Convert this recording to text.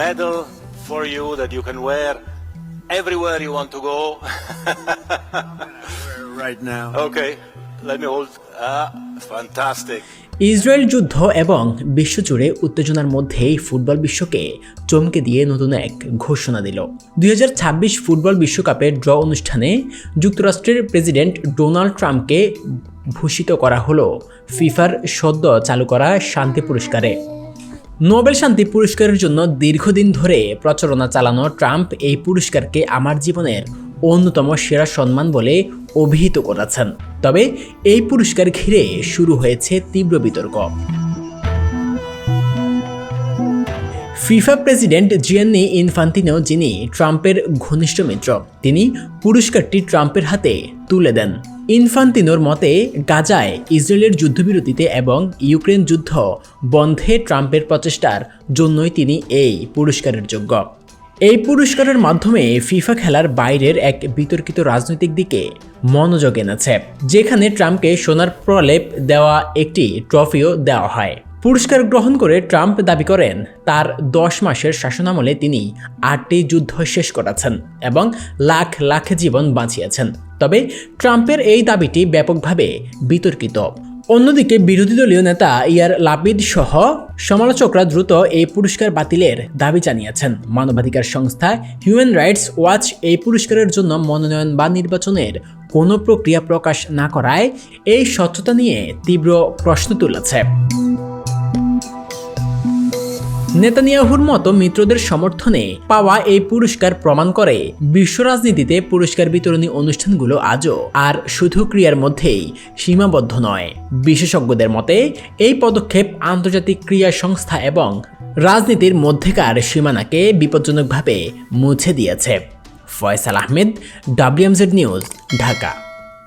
medal for you that you can wear everywhere you want to go. right now. okay, let me hold. Ah, fantastic. Israel যুদ্ধ এবং বিশ্বজুড়ে উত্তেজনার মধ্যেই football বিশ্বকে চমকে দিয়ে নতুন এক ঘোষণা দিল দুই হাজার ছাব্বিশ ফুটবল বিশ্বকাপের ড্র অনুষ্ঠানে যুক্তরাষ্ট্রের প্রেসিডেন্ট ডোনাল্ড ট্রাম্পকে ভূষিত করা হলো ফিফার সদ্য চালু করা শান্তি পুরস্কারে নোবেল শান্তি পুরস্কারের জন্য দীর্ঘদিন ধরে প্রচারণা চালানো ট্রাম্প এই পুরস্কারকে আমার জীবনের অন্যতম সেরা সম্মান বলে অভিহিত করেছেন। তবে এই পুরস্কার ঘিরে শুরু হয়েছে তীব্র বিতর্ক। ফিফা প্রেসিডেন্ট জিয়ান্নি ইনফান্তিনো, যিনি ট্রাম্পের ঘনিষ্ঠ মিত্র, তিনি পুরস্কারটি ট্রাম্পের হাতে তুলে দেন। ইনফান্তিনোর মতে, গাজায় ইসরায়েলের যুদ্ধবিরতিতে এবং ইউক্রেন যুদ্ধ বন্ধে ট্রাম্পের প্রচেষ্টার জন্যই তিনি এই পুরস্কারের যোগ্য। এই পুরস্কারের মাধ্যমে ফিফা খেলার বাইরের এক বিতর্কিত রাজনৈতিক দিকে মনোযোগ এনেছে, যেখানে ট্রাম্পকে সোনার প্রলেপ দেওয়া একটি ট্রফিও দেওয়া হয়। পুরস্কার গ্রহণ করে ট্রাম্প দাবি করেন, তার দশ মাসের শাসনামলে তিনি আটটি যুদ্ধ শেষ করেছেন এবং লাখ লাখ জীবন বাঁচিয়েছেন। তবে ট্রাম্পের এই দাবিটি ব্যাপকভাবে বিতর্কিত। অন্যদিকে বিরোধী দলীয় নেতা ইয়ার লাপিদ সহ সমালোচকরা দ্রুত এই পুরস্কার বাতিলের দাবি জানিয়েছেন। মানবাধিকার সংস্থা হিউম্যান রাইটস ওয়াচ এই পুরস্কারের জন্য মনোনয়ন বা নির্বাচনের কোনো প্রক্রিয়া প্রকাশ না করায় এই স্বচ্ছতা নিয়ে তীব্র প্রশ্ন তুলেছে। নেতানিয়াহুর মতো মিত্রদের সমর্থনে পাওয়া এই পুরস্কার প্রমাণ করে বিশ্ব রাজনীতিতে পুরস্কার বিতরণী অনুষ্ঠানগুলো আজও আর শুধু ক্রিয়ার মধ্যেই সীমাবদ্ধ নয়। বিশেষজ্ঞদের মতে, এই পদক্ষেপ আন্তর্জাতিক ক্রিয়া সংস্থা এবং রাজনীতির মধ্যেকার সীমানাকে বিপজ্জনকভাবে মুছে দিয়েছে। Faisal Ahmed, W M Z news, Dhaka.